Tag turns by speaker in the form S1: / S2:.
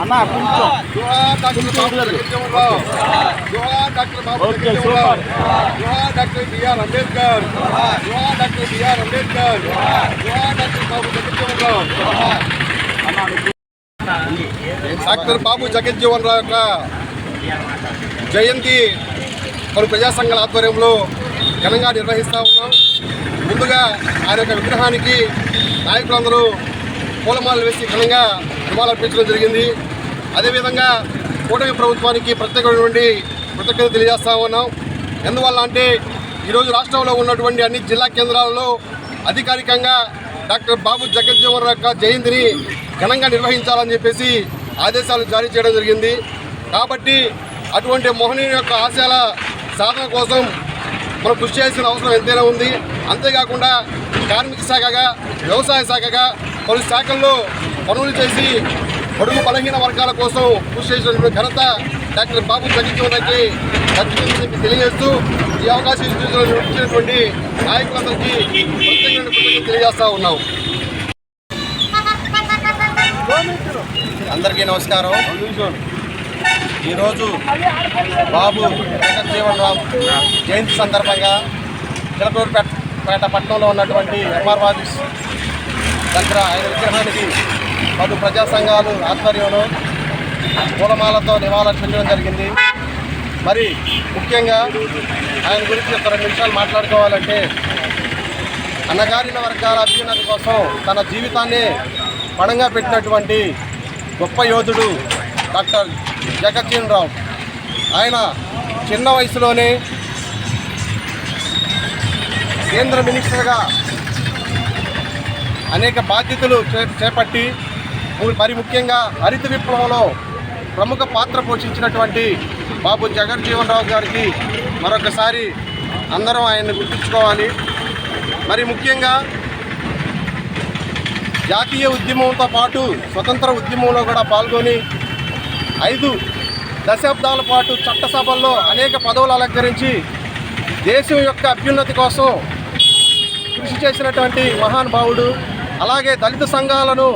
S1: అన్న
S2: doctor
S1: okay,
S2: B R Ambedkar. Doctor B R Ambedkar. Doctor Babu Jagjivan Rao doctor Babu Jagjivan Rao యొక్క జయంతి పలు ప్రజా సంఘాల ఆధ్వర్యంలో ఘనంగా నిర్వహిస్తూ ఉన్నాం. ముందుగా ఆయన యొక్క విగ్రహానికి నాయకులందరూ పూలమాలలు వేసి ఘనంగా నివాళులర్పించడం జరిగింది. అదేవిధంగా కూటమి ప్రభుత్వానికి ప్రత్యేకమైనటువంటి కృతజ్ఞత తెలియజేస్తా ఉన్నాం. ఎందువల్ల అంటే ఈరోజు రాష్ట్రంలో ఉన్నటువంటి అన్ని జిల్లా కేంద్రాలలో అధికారికంగా డాక్టర్ బాబు జగజ్జీవన్ యొక్క జయంతిని ఘనంగా నిర్వహించాలని చెప్పేసి ఆదేశాలు జారీ చేయడం జరిగింది. కాబట్టి అటువంటి మోహనీయుని యొక్క ఆశయాల సాధన కోసం మనం కృషి చేయాల్సిన అవసరం ఎంతైనా ఉంది. అంతేకాకుండా కార్మిక శాఖగా వ్యవసాయ శాఖగా పలు శాఖల్లో పనులు చేసి పొడుగు బలహీన వర్గాల కోసం కృషి చేసినటువంటి ఘనత డాక్టర్ బాబు జగజ్జీవన్కి దక్కుతుందని తెలియజేస్తూ ఈ అవకాశం ఇచ్చిన- ఇచ్చినటువంటి నాయకులందరికీ ప్రత్యేకమైన తెలియజేస్తా ఉన్నాం. అందరికీ నమస్కారం. ఈరోజు బాబు జగజ్జీవన్ రామ్ జయంతి సందర్భంగా చిలకూరుపేట పేట పట్టణంలో ఉన్నటువంటి ఎంఆర్ ఆఫీస్ దగ్గర ఆయన విగ్రహానికి పలు ప్రజా సంఘాలు ఆధ్వర్యంలో పూలమాలతో నివాళులర్పించడం జరిగింది. మరి ముఖ్యంగా ఆయన గురించి ఒక రెండు నిమిషాలు మాట్లాడుకోవాలంటే అన్నగారిన వర్గాల అభ్యున్నతి కోసం తన జీవితాన్ని పణంగా పెట్టినటువంటి గొప్ప యోధుడు డాక్టర్ జగజ్జీవన్ రావు. ఆయన చిన్న వయసులోనే కేంద్ర మినిస్టర్గా అనేక బాధ్యతలు చే- చేపట్టి మరి ముఖ్యంగా హరిత విప్లవంలో ప్రముఖ పాత్ర పోషించినటువంటి బాబు జగజ్జీవన్ రావు గారికి మరొకసారి అందరం ఆయన్ని గుర్తుంచుకోవాలి. మరి ముఖ్యంగా జాతీయ ఉద్యమంతో పాటు స్వతంత్ర ఉద్యమంలో కూడా పాల్గొని ఐదు దశాబ్దాల పాటు చట్టసభల్లో అనేక పదవులు అలంకరించి దేశం యొక్క అభ్యున్నతి కోసం కృషి చేసినటువంటి మహానుభావుడు అలాగే దళిత సంఘాలను